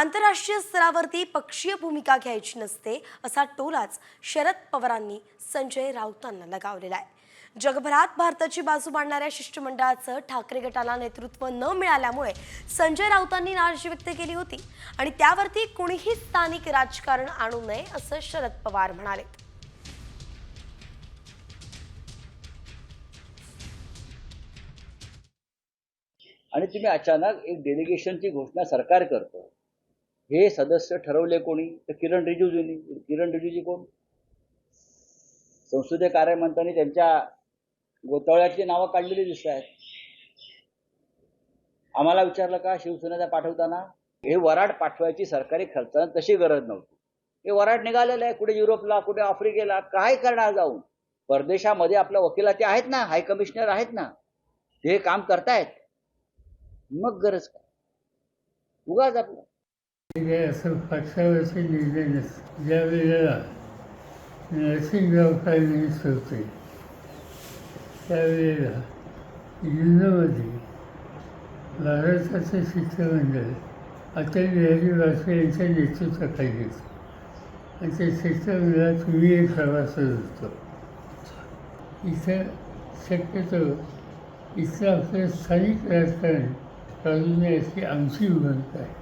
आंतरराष्ट्रीय स्तरावरती पक्षीय भूमिका घ्यायची नसते असा टोलाच शरद पवारांनी संजय राऊतांना लगावलेला आहे. जगभरात भारताची बाजू मांडणाऱ्या शिष्टमंडळाचं ठाकरे गटाला नेतृत्व न मिळाल्यामुळे संजय राऊतांनी नाराजी व्यक्त केली होती आणि त्यावरती कुणीही स्थानिक राजकारण आणू नये असं शरद पवार म्हणाले. आणि तुम्ही अचानक एक डेलिगेशनची घोषणा सरकार करतो. हे सदस्य ठरवले कोणी? तर किरण रिजिजूंनी. किरण रिजिजू कोण? संसदीय कार्यमंत्र्यांनी त्यांच्या गोतावळ्यातली नावं काढलेली दिसत आहेत. आम्हाला विचारलं का शिवसेनेचा पाठवताना? हे वराड पाठवायची सरकारी खर्चानं तशी गरज नव्हती. हे वराड निघालेलं आहे. कुठे युरोपला कुठे आफ्रिकेला काय करणार जाऊन? परदेशामध्ये आपल्या वकिला ते आहेत ना? हाय कमिशनर आहेत ना? ते काम करतायत. मग गरज काय? उगाच आपलं हे असं पक्षावरचे निर्णय नस ज्या वेळेला नरसिंहराव फायनान्स होते त्यावेळेला युनोमध्ये भारताचं शिष्टमंडळ अटल बिहारी वाजपेयी यांच्या नेतृत्वाखाली होतं आणि त्या शिष्टमंडळात मी एक सभासद होतो. इथं शक्यतो इथलं आपलं स्थानिक राजकारण चालू नये अशी आमची भूमिका आहे.